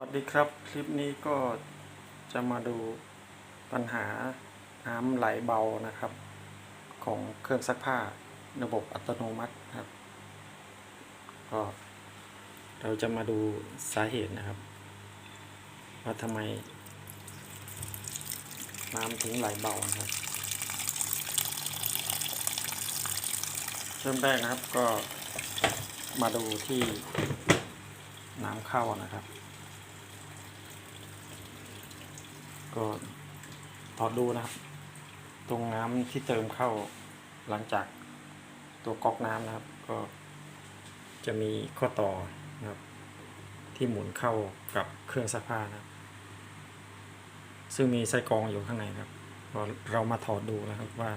สวัสดีครับคลิปนี้ก็จะมาดูปัญหาน้ำไหลเบานะครับ ของเครื่องซักผ้าระบบอัตโนมัตินะครับก็เราจะมาดูสาเหตุนะครับ ว่าทำไม น้ำถึงไหลเบานะครับเริ่มแรกนะครับก็มาดูที่น้ำเข้านะครับ ก็ถอดดูนะครับ ตรงน้ำที่เติมเข้าหลังจากตัวก๊อกน้ำนะครับ ก็จะมีข้อต่อนะครับ ที่หมุนเข้ากับเครื่องซักผ้านะครับ ซึ่งมีไส้กรองอยู่ข้างในครับเรามาถอดดูนะครับว่า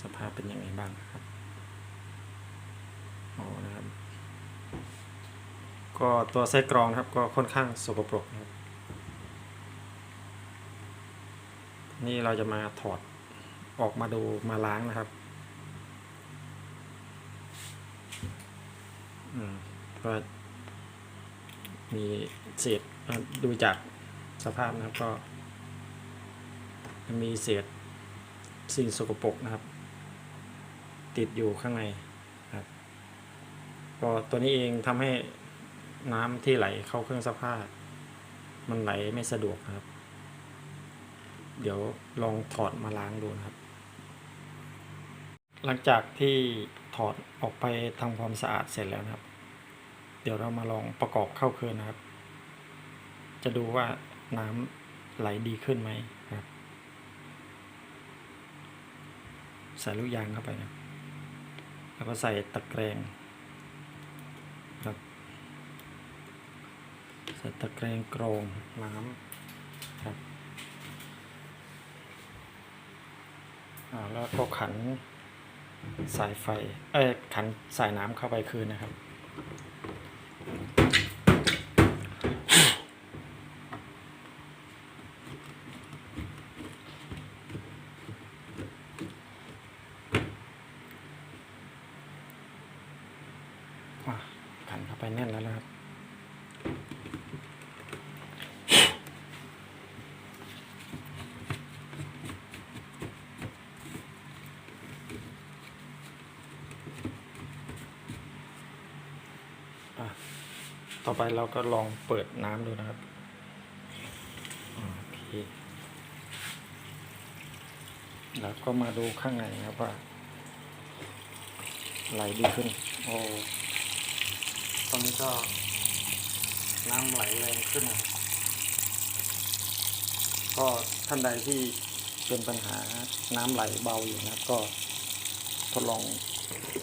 สภาพเป็นยังไงบ้างครับโอ้นะครับ ก็ตัวไส้กรองนะครับ ก็ค่อนข้างสกปรกนะครับ นี่เราจะมาถอดออกมาดูมาล้างนะครับอืมก็มีเศษดูจากสภาพนะครับก็ มีเศษสิ่งสกปรกนะครับ ติดอยู่ข้างในครับก็ตัวนี้เองทำให้น้ำที่ไหลเข้าเครื่องซักผ้า มันไหลไม่สะดวกนะครับ เดี๋ยวลองถอดมาล้างดูนะครับ หลังจากที่ถอดออกไปทำความสะอาดเสร็จแล้วนะครับ เดี๋ยวเรามาลองประกอบเข้าคืนนะครับ จะดูว่าน้ำไหลดีขึ้นไหมครับใส่ลูกยางเข้าไปนะแล้วก็ใส่ตะแกรงครับใส่ตะแกรงกรองน้ำครับ อ่า แล้วก็ขันสายไฟ เอ้ยขันสายน้ำเข้าไปคืนนะครับอะขันเข้าไปแน่นแล้วนะครับ อะ ต่อไปเราก็ลองเปิดน้ำดูนะครับโอเคแล้วก็มาดูข้างในนะครับว่าไหลดีขึ้น โอ้ตอนนี้ก็น้ำไหลแรงขึ้นนะครับก็ท่านใดที่เป็นปัญหาน้ำไหลเบาอยู่นะครับ ก็ทดลอง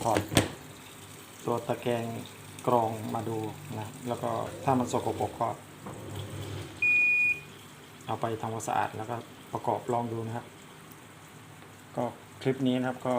ถอดตัวตะแกรง กรองมาดูนะแล้วก็ถ้ามันสกปรกก็ เอาไปทำความสะอาดแล้วก็ประกอบลองดูนะครับ ก็คลิปนี้นะครับก็